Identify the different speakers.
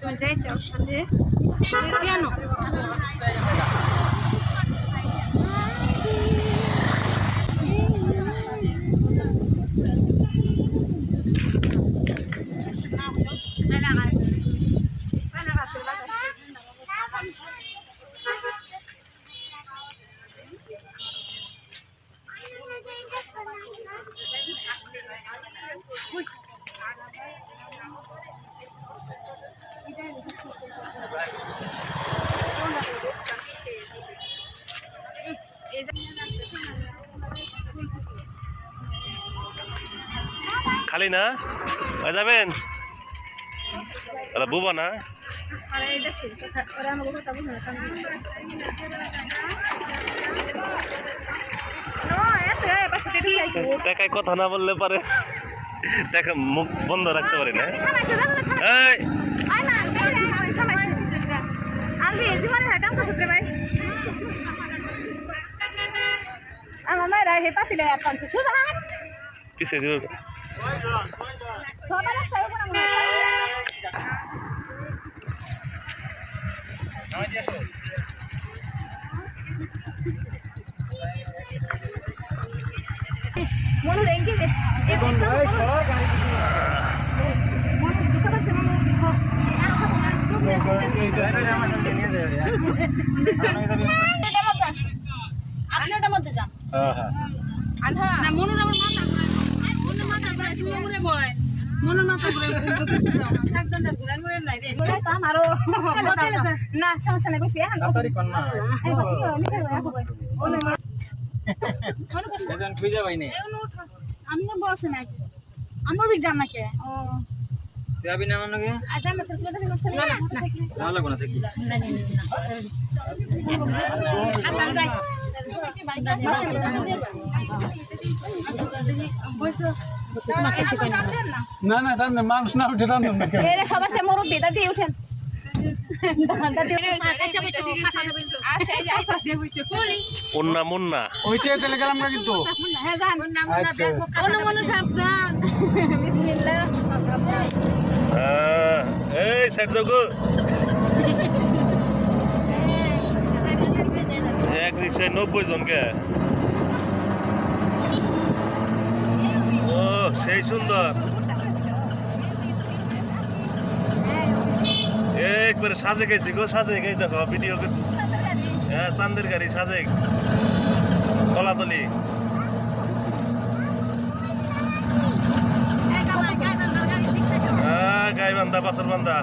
Speaker 1: তুমি যাইতে ওর সাথে।
Speaker 2: খালি না? ওই যাবেন? বুবা না? টাকায় কথা না বললে পারে। টাকা মুখ বন্ধ রাখতে পারি না।
Speaker 1: আমার মায়েরা হে পাতিলে আর পাঁচশো
Speaker 2: কিসে দিব
Speaker 1: মনে রেঙ্গে এখন ভাই সবাই গাড়ি মনে দুটো পাশে আপনি ওটার মধ্যে যান। না মনে আমার মাথা ঘুরায় মনে মাথা ঘুরায় তুমি ঘুরে বয় মনে মাথা ঘুরায় একদম ঘুরায় মনে নাই রে তো আমারও না সমস্যা নাই বসি এখন
Speaker 3: তাড়াতাড়ি কর না এজন খুঁজে পাইনি
Speaker 1: আমি না বসে নাই আমি ওদিক যান না কে ও
Speaker 3: তুই না আমার লগে
Speaker 1: আচ্ছা আমি তো কথা বলতে না না
Speaker 3: ভালো না থাকি
Speaker 1: যাই
Speaker 3: না না টান মানুষ না উঠে টান
Speaker 1: সবার সে মুরব্বি দাদি উঠেন। আচ্ছা এই যে আইসা দিয়ে বুঝছ
Speaker 2: মুন্না মুন্না।
Speaker 3: ওই চেয়ে তেলে গেলাম না কিন্তু?
Speaker 1: হ্যাঁ জান
Speaker 3: আচ্ছা।
Speaker 1: মনে মনে সাবধান। বিসমিল্লাহ।
Speaker 2: আহ, এই সাইড দেখো এক রিক্সায় নব্বই জনকে ও সেই সুন্দর। একবারে সাজে গেছি গো সাজে গেছি। দেখো ভিডিও হ্যাঁ চান্দের গাড়ি সাজে। তলাতলি। হ্যাঁ গাই বান্ধা বাসর বান্ধা।